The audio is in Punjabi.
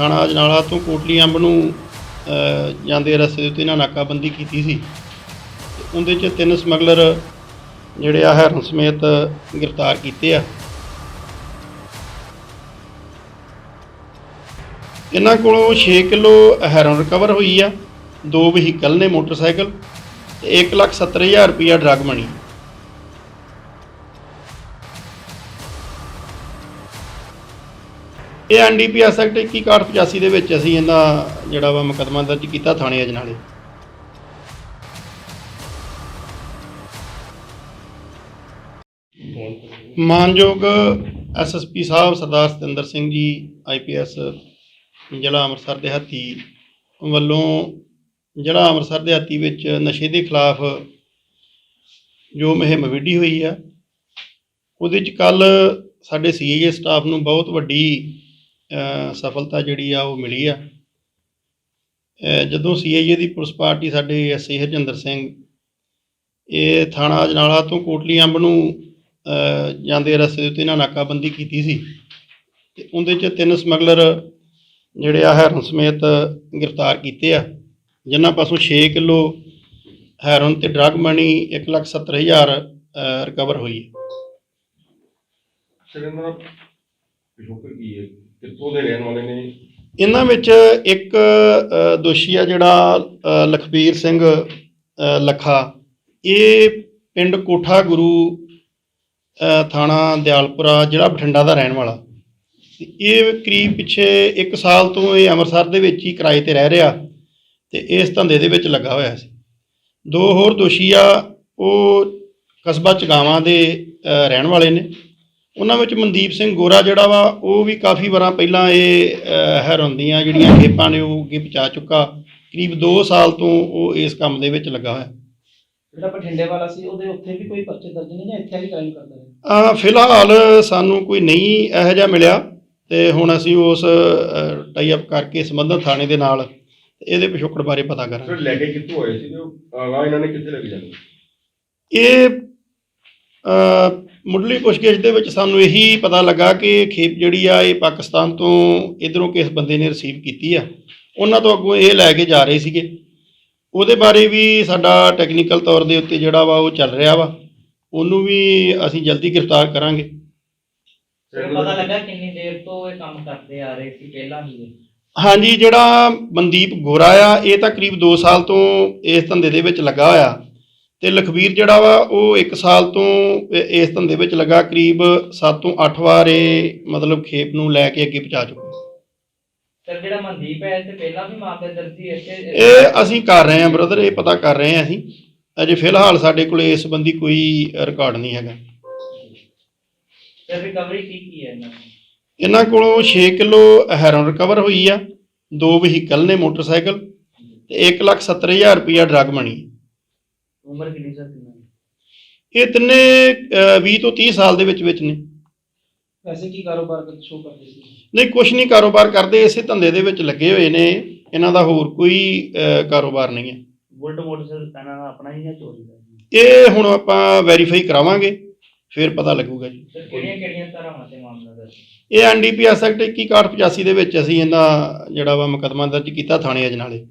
ਥਾਣਾ ਅਜਨਾਲਾ ਤੋਂ ਕੋਟਲੀ ਅੰਬ ਨੂੰ ਜਾਂਦੇ ਰਸਤੇ ਦੇ ਉੱਤੇ ਇਹਨਾਂ ਨਾਕਾਬੰਦੀ ਕੀਤੀ ਸੀ। ਤੇ ਉਹਦੇ 'ਚ ਤਿੰਨ ਸਮਗਲਰ ਜਿਹੜੇ ਆ ਹੈਰਨ ਸਮੇਤ ਗ੍ਰਿਫਤਾਰ ਕੀਤੇ ਆ। ਇਹਨਾਂ ਕੋਲੋਂ 6 ਕਿਲੋ ਹੈਰੋਨ ਰਿਕਵਰ ਹੋਈ ਆ। ਦੋ ਵਹੀਕਲ ਨੇ ਮੋਟਰਸਾਈਕਲ ਤੇ 170000 ਰੁਪਇਆ ਡਰੱਗ ਮਨੀ ਇਹ ਐਨਡੀਪੀਐਸ ਐਕਟ 2185 ਦੇ ਵਿੱਚ ਅਸੀਂ ਇਹਨਾਂ ਜਿਹੜਾ ਵਾ ਮੁਕੱਦਮਾ ਦਰਜ ਕੀਤਾ ਥਾਣੇ ਅਜਨਾਲੇ। ਮਾਨਯੋਗ ਐਸਐਸਪੀ ਸਾਹਿਬ ਸਰਦਾਰ ਸਤਿੰਦਰ ਸਿੰਘ ਜੀ ਆਈਪੀਐਸ ਜ਼ਿਲ੍ਹਾ ਅੰਮ੍ਰਿਤਸਰ ਦੇ ਹੱਥੀ ਵੱਲੋਂ ਜ਼ਿਲ੍ਹਾ ਅੰਮ੍ਰਿਤਸਰ ਦੇ ਹੱਥੀ ਵਿੱਚ ਨਸ਼ੇ ਦੇ ਖਿਲਾਫ ਜੋ ਮੁਹਿੰਮ ਵਿੱਢੀ ਹੋਈ ਆ, ਉਹਦੇ ਚ ਕੱਲ ਸਾਡੇ ਸੀਆਈਏ ਸਟਾਫ ਨੂੰ ਬਹੁਤ ਵੱਡੀ ਸਫਲਤਾ ਜਿਹੜੀ ਆ ਉਹ ਮਿਲੀ ਆ। ਅ, ਜਦੋਂ ਸੀਆਈਏ ਦੀ ਪੁਲਿਸ ਪਾਰਟੀ ਸਾਡੇ ਐਸਏ ਹਰਜਿੰਦਰ ਸਿੰਘ ਇਹ ਥਾਣਾ ਅਜਨਾਲਾ ਤੋਂ ਕੋਟਲੀ ਅੰਬ ਨੂੰ ਜਾਂਦੇ ਰਸਤੇ ਦੇ ਉੱਤੇ ਇਹਨਾਂ ਨਾਕਾਬੰਦੀ ਕੀਤੀ ਸੀ। ਤੇ ਉਹਦੇ ਚ ਤਿੰਨ ਸਮਗਲਰ ਜਿਹੜੇ ਆ ਹੈਰਨ ਸਮੇਤ ਗ੍ਰਿਫਤਾਰ ਕੀਤੇ ਆ। ਜਿਨ੍ਹਾਂ ਪਾਸੋਂ 6 ਕਿਲੋ ਹੈਰਨ ਤੇ ਡਰੱਗ ਮਨੀ 170000 ਰਿਕਵਰ ਹੋਈ। ਹੈ ਸਰ ਇਹਨਾਂ ਪਿਛੋਕੜ ਕੀ ਹੈ? ਕਿੱਥੋਂ ਦੇ ਰਹਿਣ ਵਾਲੇ ਨੇ? ਇਹਨਾਂ ਵਿੱਚ ਇੱਕ ਅ, ਦੋਸ਼ੀ ਆ ਜਿਹੜਾ ਅ, ਲਖਬੀਰ ਸਿੰਘ ਅ, ਲੱਖਾ। ਇਹ ਪਿੰਡ ਕੋਠਾ ਗੁਰੂ ਅ, ਥਾਣਾ ਦਿਆਲਪੁਰਾ ਜਿਹੜਾ ਬਠਿੰਡਾ ਦਾ ਰਹਿਣ ਵਾਲਾ। ਤੇ ਇਹ ਕਰੀਬ ਪਿੱਛੇ 1 ਸਾਲ ਤੋਂ ਇਹ ਅੰਮ੍ਰਿਤਸਰ ਦੇ ਵਿੱਚ ਹੀ ਕਿਰਾਏ ਤੇ ਰਹਿ ਰਿਹਾ ਤੇ ਇਸ ਧੰਦੇ ਦੇ ਵਿੱਚ ਲੱਗਾ ਹੋਇਆ ਸੀ। ਦੋ ਹੋਰ ਦੋਸ਼ੀ ਆ ਉਹ ਕਸਬਾ ਚਗਾਵਾਂ ਦੇ ਅ, ਰਹਿਣ ਵਾਲੇ ਨੇ। ਉਹਨਾਂ ਵਿੱਚ ਮਨਦੀਪ ਸਿੰਘ ਗੋਰਾ ਜਿਹੜਾ ਵਾ ਉਹ ਵੀ ਕਾਫੀ ਵਾਰਾਂ ਪਹਿਲਾਂ ਇਹ ਅ, ਹੈਰੋਨ ਦੀਆਂ ਜਿਹੜੀਆਂ ਖੇਪਾਂ ਨੇ ਉਹ ਅੱਗੇ ਪਹੁੰਚਾ ਚੁੱਕਾ। ਕਰੀਬ 2 ਸਾਲ ਤੋਂ ਉਹ ਇਸ ਕੰਮ ਦੇ ਵਿੱਚ ਲੱਗਾ ਹੋਇਆ। ਜਿਹੜਾ ਬਠਿੰਡੇ ਵਾਲਾ ਸੀ ਉਹਦੇ ਉੱਥੇ ਵੀ ਕੋਈ ਪਰਚੇ ਦਰਜ ਨਹੀਂ ਜਾਂ ਇੱਥੇ ਹੀ ਕ੍ਰਾਈਮ ਕਰਦਾ ਹੈ ਆ ਫਿਲਹਾਲ ਸਾਨੂੰ ਕੋਈ ਨਹੀਂ ਇਹੋ ਜਿਹਾ ਮਿਲਿਆ ਤੇ ਹੁਣ ਅਸੀਂ ਉਸ ਟਾਈ ਅਪ ਕਰਕੇ ਸੰਬੰਧਿਤ ਥਾਣੇ ਦੇ ਨਾਲ ਇਹਦੇ ਪਿਛੋਕੜ ਬਾਰੇ ਪਤਾ ਸਰ ਕਰਾਂਗੇ ਲੈ ਕੇ ਕਿੱਥੋਂ ਆਏ ਸੀ ਤੇ ਉਹ ਆਗਾ ਇਹਨਾਂ ਨੇ ਕਿੱਥੇ ਲੈ ਕੇ ਜਾਣਾ? ਇਹ ਮੁੱਢਲੀ ਪੁੱਛਗਿੱਛ ਦੇ ਵਿੱਚ ਸਾਨੂੰ ਇਹੀ ਪਤਾ ਲੱਗਾ ਕਿ ਖੇਪ ਜਿਹੜੀ ਆ ਇਹ ਪਾਕਿਸਤਾਨ ਤੋਂ ਇਧਰੋਂ ਕਿਸ ਬੰਦੇ ਨੇ ਰਿਸੀਵ ਕੀਤੀ ਆ। ਉਹਨਾਂ ਤੋਂ ਅੱਗੋਂ ਇਹ ਲੈ ਕੇ ਜਾ ਰਹੇ ਸੀਗੇ। ਉਹਦੇ ਬਾਰੇ ਵੀ ਸਾਡਾ ਟੈਕਨੀਕਲ ਤੌਰ ਦੇ ਉੱਤੇ ਜਿਹੜਾ ਵਾ ਉਹ ਚੱਲ ਰਿਹਾ ਵਾ। ਉਹਨੂੰ ਵੀ ਅਸੀਂ ਜਲਦੀ ਗ੍ਰਿਫਤਾਰ ਕਰਾਂਗੇ। ਸਰ ਫਿਰ ਪਤਾ ਲੱਗਾ ਕਿੰਨੀ ਦੇਰ ਤੋਂ ਇਹ ਕੰਮ ਕਰਦੇ ਆ ਰਹੇ ਸੀ ਪਹਿਲਾਂ ਹੀ। ਇਹ? ਹਾਂਜੀ ਜਿਹੜਾ ਮਨਦੀਪ ਗੋਰਾ ਆ ਇਹ ਤਾਂ ਕਰੀਬ 2 ਸਾਲ ਤੋਂ ਇਸ ਧੰਦੇ ਦੇ ਵਿੱਚ ਲੱਗਾ ਹੋਇਆ। ਤੇ ਲਖਵੀਰ ਜਿਹੜਾ ਵਾ ਉਹ 1 ਸਾਲ ਤੋਂ ਇਸ ਧੰਦੇ ਵਿੱਚ ਲੱਗਾ ਕਰੀਬ 7 ਤੋਂ 8 ਵਾਰ ਇਹ ਮਤਲਬ ਖੇਪ ਨੂੰ ਲੈ ਕੇ ਅੱਗੇ ਪਹੁੰਚਾ ਚੁੱਕਾ। ਸਰ ਜਿਹੜਾ ਮਨਦੀਪ ਹੈ ਤੇ ਪਹਿਲਾਂ ਵੀ ਮਾਮਲੇ ਦਰਜ ਇੱਥੇ ਇਹ ਅਸੀਂ ਕਰ ਰਹੇ ਹਾਂ ਬ੍ਰਦਰ ਇਹ ਪਤਾ ਕਰ ਰਹੇ ਹਾਂ ਅਸੀਂ। ਅਜੇ ਫਿਲਹਾਲ ਸਾਡੇ ਕੋਲ ਇਸ ਸੰਬੰਧੀ ਕੋਈ ਰਿਕਾਰਡ ਨਹੀਂ ਹੈਗਾ। ਫਿਰ ਰਿਕਵਰੀ ਕੀ ਕੀ ਹੈ ਇਹਨਾਂ ਇਹਨਾਂ ਕੋਲੋਂ 6 ਕਿਲੋ ਹੈਰੋਨ ਰਿਕਵਰ ਹੋਈ ਆ ਦੋ ਵਹੀਕਲ ਨੇ ਮੋਟਰਸਾਈਕਲ ਤੇ 170000 ਰੁਪਇਆ ਡਰਗ ਮਨੀ ਉਮਰ ਕਿੰਨੀ ਸਰ ਕਿੰਨਾ? ਇਹ ਤਿੰਨੇ ਅ, 20 ਤੋਂ 30 ਸਾਲ ਦੇ ਵਿੱਚ ਵਿੱਚ ਨੇ। ਵੈਸੇ ਕੀ ਕਾਰੋਬਾਰ ਕਰ ਸ਼ੋ ਕਰਦੇ ਸੀ? ਨਹੀਂ ਕੁਛ ਨਹੀਂ ਕਾਰੋਬਾਰ ਕਰਦੇ ਇਸੇ ਧੰਦੇ ਦੇ ਵਿੱਚ ਲੱਗੇ ਹੋਏ ਨੇ। ਇਹਨਾਂ ਦਾ ਹੋਰ ਕੋਈ ਕਾਰੋਬਾਰ ਨਹੀਂ ਹੈ। ਬੁਲਟ ਮੋਟਰਸਾਈਕਲ ਇਹਨਾਂ ਦਾ ਆਪਣਾ ਹੀ ਜਾਂ ਚੋਰੀ ਦਾ ਇਹ ਹੁਣ ਆਪਾਂ ਵੈਰੀਫਾਈ ਕਰਾਵਾਂਗੇ ਫਿਰ ਪਤਾ ਲੱਗੂਗਾ ਜੀ। ਕਿਹੜੀਆਂ ਕਿਹੜੀਆਂ ਧਾਰਾਵਾਂ ਤੇ ਮਾਮਲਾ ਦਰਜ? ਇਹ ਐਨਡੀਪੀਐਸ ਐਕਟ 2185 ਦੇ ਵਿੱਚ ਅਸੀਂ ਇਹਦਾ ਜਿਹੜਾ ਵਾ ਮੁਕੱਦਮਾ ਦਰਜ ਕੀਤਾ ਥਾਣੇ ਅਜਨਾਲੇ।